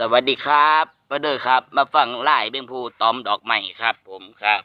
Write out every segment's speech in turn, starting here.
สวัสดีครับมาเด้อครับ มาฟังไล่เบงผูตอมดอกไม้ครับ ผมครับ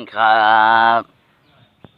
คณครับ